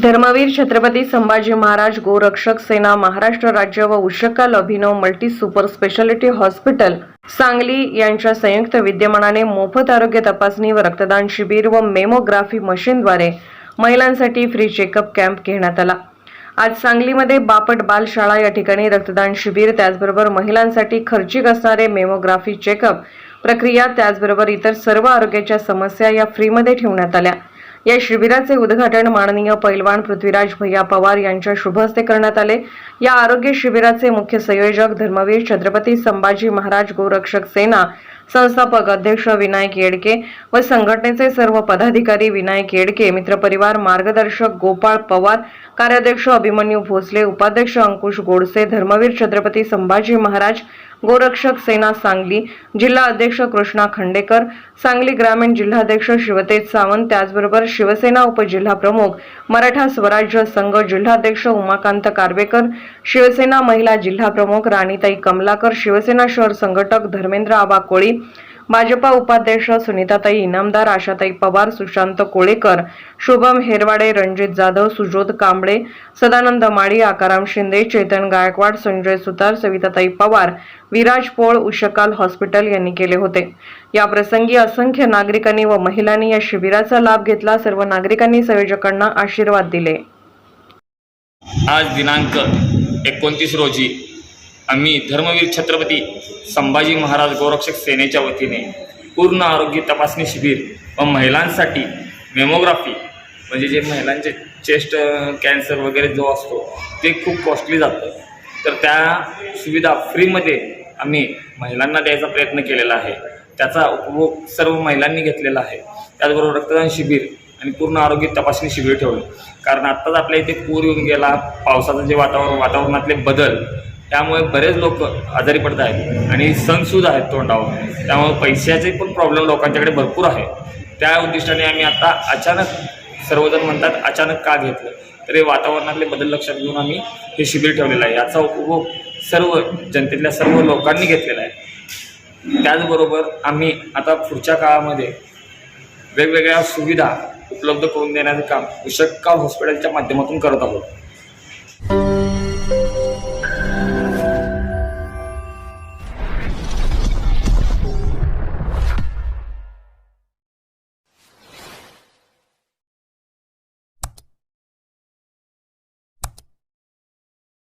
धर्मवीर छत्रपती संभाजी महाराज गोरक्षक सेना महाराष्ट्र राज्य व Ushkal Abhinav multi super speciality hospital Sangli यांच्या संयुक्त विद्यमानाने मोफत आरोग्य तपासणी व रक्तदान शिबिर व मेमोग्राफी मशीनद्वारे महिलांसाठी फ्री चेकअप कॅम्प घेण्यात आला. आज सांगलीमध्ये बापट बाल शाळा या ठिकाणी रक्तदान शिबिर त्याचबरोबर महिलांसाठी खर्चिक असणारे मेमोग्राफी चेकअप प्रक्रिया त्याचबरोबर इतर सर्व आरोग्याच्या समस्या या फ्रीमध्ये ठेवण्यात आल्या. या शिबिराचे उद्घाटन माननीय पैलवान पृथ्वीराज भैया पवार यांच्या शुभ हस्ते करण्यात आले. या आरोग्य शिबिराचे मुख्य संयोजक धर्मवीर छत्रपती संभाजी महाराज गोरक्षक सेना संस्थापक अध्यक्ष विनायक येडके व संघटनेचे सर्व पदाधिकारी विनायक येडके मित्रपरिवार मार्गदर्शक गोपाळ पवार कार्याध्यक्ष अभिमन्यू भोसले उपाध्यक्ष अंकुश गोडसे धर्मवीर छत्रपती संभाजी महाराज गोरक्षक सेना सांगली जिल्हा अध्यक्ष कृष्णा खंडेकर सांगली ग्रामीण जिल्हाध्यक्ष शिवतेज सावंत त्याचबरोबर शिवसेना उपजिल्हा प्रमुख मराठा स्वराज्य संघ जिल्हाध्यक्ष उमाकांत कारवेकर शिवसेना महिला जिल्हा प्रमुख राणीताई कमलाकर शिवसेना शहर संघटक धर्मेंद्र आबा कोळी भाजपा उपाध्यक्ष सुनीताताई इनामदार आशाताई पवार सुशांत कोळेकर शुभम हेरवाडे रणजित जाधव सुजोत कांबळे सदानंद माळी आकाराम शिंदे चेतन गायकवाड संजय सुतार सविताताई पवार विराज पोळ उशकाल हॉस्पिटल यांनी केले होते. या प्रसंगी असंख्य नागरिकांनी व महिलांनी या शिबिराचा लाभ घेतला. सर्व नागरिकांनी संयोजकांना आशीर्वाद दिले. आज दिनांक एकोणतीस रोजी आम्ही धर्मवीर छत्रपती संभाजी महाराज गोरक्षक सेनेच्या वतीने पूर्ण आरोग्य तपासणी शिबिर व महिलांसाठी मेमोग्राफी म्हणजे जे महिलांचे चेस्ट कॅन्सर वगैरे जो असतो ते खूप कॉस्टली जातं. तर त्या सुविधा फ्रीमध्ये आम्ही महिलांना द्यायचा प्रयत्न केलेला आहे. त्याचा उपभोग सर्व महिलांनी घेतलेला आहे. त्याचबरोबर रक्तदान शिबिर आणि पूर्ण आरोग्य तपासणी शिबिर ठेवलं. कारण आत्ताच आपल्या इथे पूर येऊन गेला पावसाचं जे वातावरण वातावरणातले बदल त्यामुळे बरेच लोक आजारी पडत आहेत आणि सणसूद आहेत तोंडावर. त्यामुळे पैशाचे पण प्रॉब्लेम लोकांच्याकडे भरपूर आहे. त्या उद्दिष्टाने आम्ही आता अचानक सर्वजण म्हणतात अचानक का घेतलं? तर हे वातावरणातले बदल लक्षात घेऊन आम्ही हे शिबिर ठेवलेलं आहे. याचा उपभोग सर्व जनतेतल्या सर्व लोकांनी घेतलेला आहे. त्याचबरोबर आम्ही आता पुढच्या काळामध्ये वेगवेगळ्या सुविधा उपलब्ध करून देण्याचं काम विशक्का हॉस्पिटलच्या माध्यमातून करत आहोत.